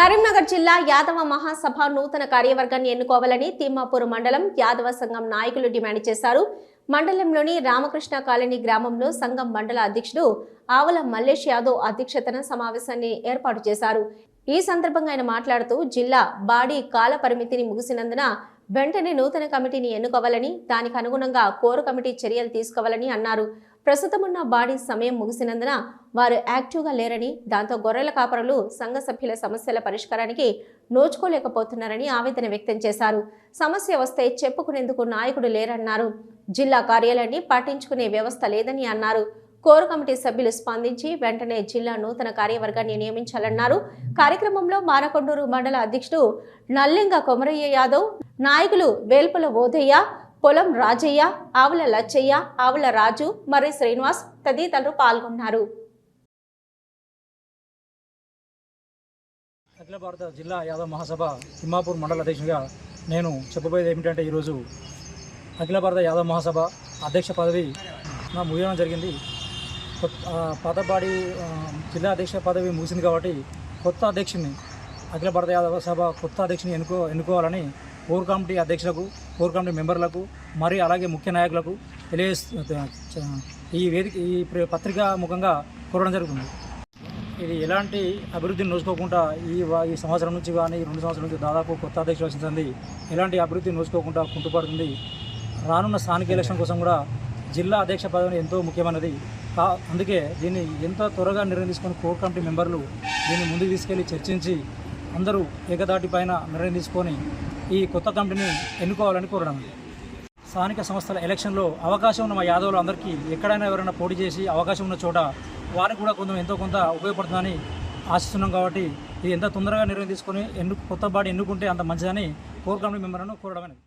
కరీంనగర్ జిల్లా యాదవ మహాసభ నూతన కార్యవర్గాన్ని ఎన్నుకోవాలని తిమ్మాపూర్ మండలం యాదవ సంఘం నాయకులు డిమాండ్ చేశారు. మండలంలోని రామకృష్ణ కాలనీ గ్రామంలో సంఘం మండల అధ్యక్షుడు ఆవల మల్లేష్ యాదవ్ అధ్యక్షతన సమావేశాన్ని ఏర్పాటు చేశారు. ఈ సందర్భంగా ఆయన మాట్లాడుతూ జిల్లా బాడీ కాల పరిమితిని ముగిసినందున వెంటనే నూతన కమిటీని ఎన్నుకోవాలని దానికి అనుగుణంగా కోర్ కమిటీ చర్యలు తీసుకోవాలని అన్నారు. ప్రస్తుతం ఉన్న బాడీ సమయం ముగిసినందున వారు యాక్టివ్గా లేరని దాంతో గొర్రెల కాపరులు సంఘ సభ్యుల సమస్యల పరిష్కారానికి నోచుకోలేకపోతున్నారని ఆవేదన వ్యక్తం చేశారు. సమస్య వస్తే చెప్పుకునేందుకు నాయకుడు లేరన్నారు. జిల్లా కార్యాలయాన్ని పాటించుకునే వ్యవస్థ లేదని అన్నారు. కోర్ కమిటీ సభ్యులు స్పందించి వెంటనే జిల్లా నూతన కార్యవర్గాన్ని నియమించాలన్నారు. కార్యక్రమంలో మానకొండూరు మండల అధ్యక్షుడు నల్లింగ కొమరయ్య యాదవ్ నాయకులు వేల్పుల ఓదయ్య పొలం రాజయ్య ఆవుల లచ్చయ్య ఆవుల రాజు మర్రి శ్రీనివాస్ తదితరులు పాల్గొన్నారు. అఖిల భారత జిల్లా యాదవ్ మహాసభ తిమ్మాపూర్ మండల అధ్యక్షుడిగా నేను చెప్పబోయేది ఏమిటంటే ఈరోజు అఖిల భారత యాదవ్ మహాసభ అధ్యక్ష పదవి నా ముగియడం జరిగింది. కొత్త పాతపాడి జిల్లా అధ్యక్ష పదవి ముగిసింది కాబట్టి కొత్త అధ్యక్షుని అఖిల భారత యాదవ సభ కొత్త అధ్యక్షుని ఎన్నుకో ఎన్నుకోవాలని కోర్ కమిటీ అధ్యక్షులకు కోర్ కమిటీ మెంబర్లకు మరి అలాగే ముఖ్య నాయకులకు తెలియజేస్తూ ఈ వేదిక ఈ పత్రిక పత్రికా ముఖంగా కోరడం జరుగుతుంది. ఇది ఎలాంటి అభివృద్ధిని నోచుకోకుండా ఈ వా- ఈ సంవత్సరం నుంచి కానీ రెండు సంవత్సరాల నుంచి దాదాపు కొత్త అధ్యక్షులు వచ్చింది ఎలాంటి అభివృద్ధిని నోచుకోకుండా కుంటుపడుతుంది. రానున్న స్థానిక ఎలక్షన్ కోసం కూడా జిల్లా అధ్యక్ష పదవి ఎంతో ముఖ్యమైనది. అందుకే దీన్ని ఎంత త్వరగా నిర్ణయం తీసుకొని కోర్ కమిటీ మెంబర్లు దీన్ని ముందుకు తీసుకెళ్ళి చర్చించి అందరూ ఏకదాటి పైన నిర్ణయం తీసుకొని ఈ కొత్త కమిటీని ఎన్నుకోవాలని కోరడం. స్థానిక సంస్థల ఎలక్షన్లో అవకాశం ఉన్న మా యాదవులు అందరికీ ఎక్కడైనా ఎవరైనా పోటీ చేసి అవకాశం ఉన్న చోట వారికి కూడా కొంచెం ఎంతో కొంత ఉపయోగపడుతుందని ఆశిస్తున్నాం కాబట్టి ఇది ఎంత తొందరగా నిర్ణయం తీసుకొని ఎన్ను కొత్త బాడీ ఎన్నుకుంటే అంత మంచిదని కోర్ కమిటీ మెంబర్లను కోరడమైనది